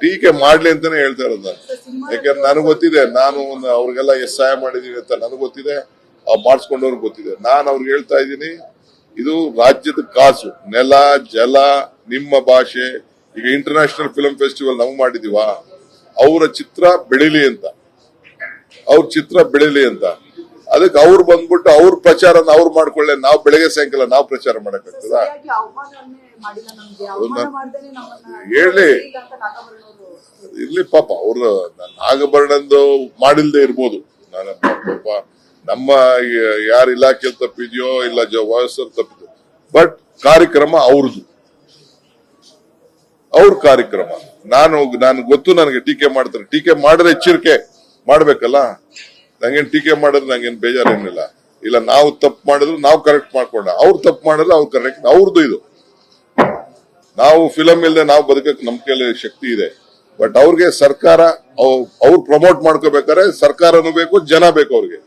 ಟೀಕೆ ಮಾಡ್ಲಿ ಅಂತಾನೆ ಹೇಳ್ತಾ ಇರೋದು. ನಾನು ಯಾಕಂದ್ರೆ ನನಗೆ ಗೊತ್ತಿದೆ. ನಾನು ಅವ್ರಿಗೆಲ್ಲ ಎಷ್ಟು ಸಹಾಯ ಮಾಡಿದೀನಿ ಅಂತ ನನಗೆ ಗೊತ್ತಿದೆ. ಆ ಮಾಡಿಸ್ಕೊಂಡವ್ರಿಗೆ ಗೊತ್ತಿದೆ. ನಾನು ಅವ್ರಿಗೆ ಹೇಳ್ತಾ ಇದ್ದೀನಿ ಇದು ರಾಜ್ಯದ ಕಾಸು. ನೆಲ ಜಲ ನಿಮ್ಮ ಭಾಷೆ. ಈಗ ಇಂಟರ್ನ್ಯಾಷನಲ್ ಫಿಲ್ಮ್ ಫೆಸ್ಟಿವಲ್ ನಾವು ಮಾಡಿದೀವ. ಅವರ ಚಿತ್ರ ಬೆಳಿಲಿ ಅಂತ. ಅವ್ರ ಚಿತ್ರ ಬೆಳಿಲಿ ಅಂತ. ಅದಕ್ಕೆ ಅವ್ರು ಬಂದ್ಬಿಟ್ಟು ಅವ್ರ ಪ್ರಚಾರನ ಅವ್ರು ಮಾಡ್ಕೊಳ್ಳೆ ನಾವು ಬೆಳಗ್ಗೆ ಸಾಯಂಕಾಲ ನಾವು ಪ್ರಚಾರ ಮಾಡಕ್ಕಾಗ್ತದ? ಹೇಳಿ. ಇರ್ಲಿ ಪಾಪ ಅವ್ರ ನಾಗಭರಣಂದು ಮಾಡಿಲ್ದೆ ಇರ್ಬೋದು. ನಾನು ಪಾಪ ನಮ್ಮ ಯಾರ ಇಲಾಖೆ ತಪ್ಪಿದ್ಯೋ ಇಲ್ಲ ವಯಸ್ಸಲ್ಲಿ ತಪ್ಪಿದ್ಯೋ ಬಟ್ ಕಾರ್ಯಕ್ರಮ ಅವ್ರದ್ದು ಅವ್ರ ಕಾರ್ಯಕ್ರಮ. ನಾನು ನಾನು ಗೊತ್ತು ನನಗೆ ಟೀಕೆ ಮಾಡ್ತಾರೆ. ಟೀಕೆ ಮಾಡಿದ್ರೆ ಎಚ್ಚರಿಕೆ ಮಾಡ್ಬೇಕಲ್ಲ? ನಂಗೇನ್ ಟೀಕೆ ಮಾಡಿದ್ರೆ ನಂಗೇನ್ ಬೇಜಾರೇನಿಲ್ಲ. ಇಲ್ಲ, ನಾವು ತಪ್ಪು ಮಾಡಿದ್ರು ನಾವು ಕರೆಕ್ಟ್ ಮಾಡ್ಕೊಂಡ ಅವ್ರು ತಪ್ಪು ಮಾಡಿದ್ರೆ ಅವ್ರು ಕರೆಕ್ಟ್ ಅವ್ರದ್ದು ಇದು. ನಾವು ಫಿಲಂ ಇಲ್ಲದೆ ನಾವು ಬದುಕಕ್ಕೆ ನಮ್ ಕೈಲಿ ಶಕ್ತಿ ಇದೆ. ಬಟ್ ಅವ್ರಿಗೆ ಸರ್ಕಾರ ಅವ್ರು ಪ್ರಮೋಟ್ ಮಾಡ್ಕೋಬೇಕಾದ್ರೆ ಸರ್ಕಾರನೂ ಬೇಕು, ಜನ ಬೇಕು ಅವ್ರಿಗೆ.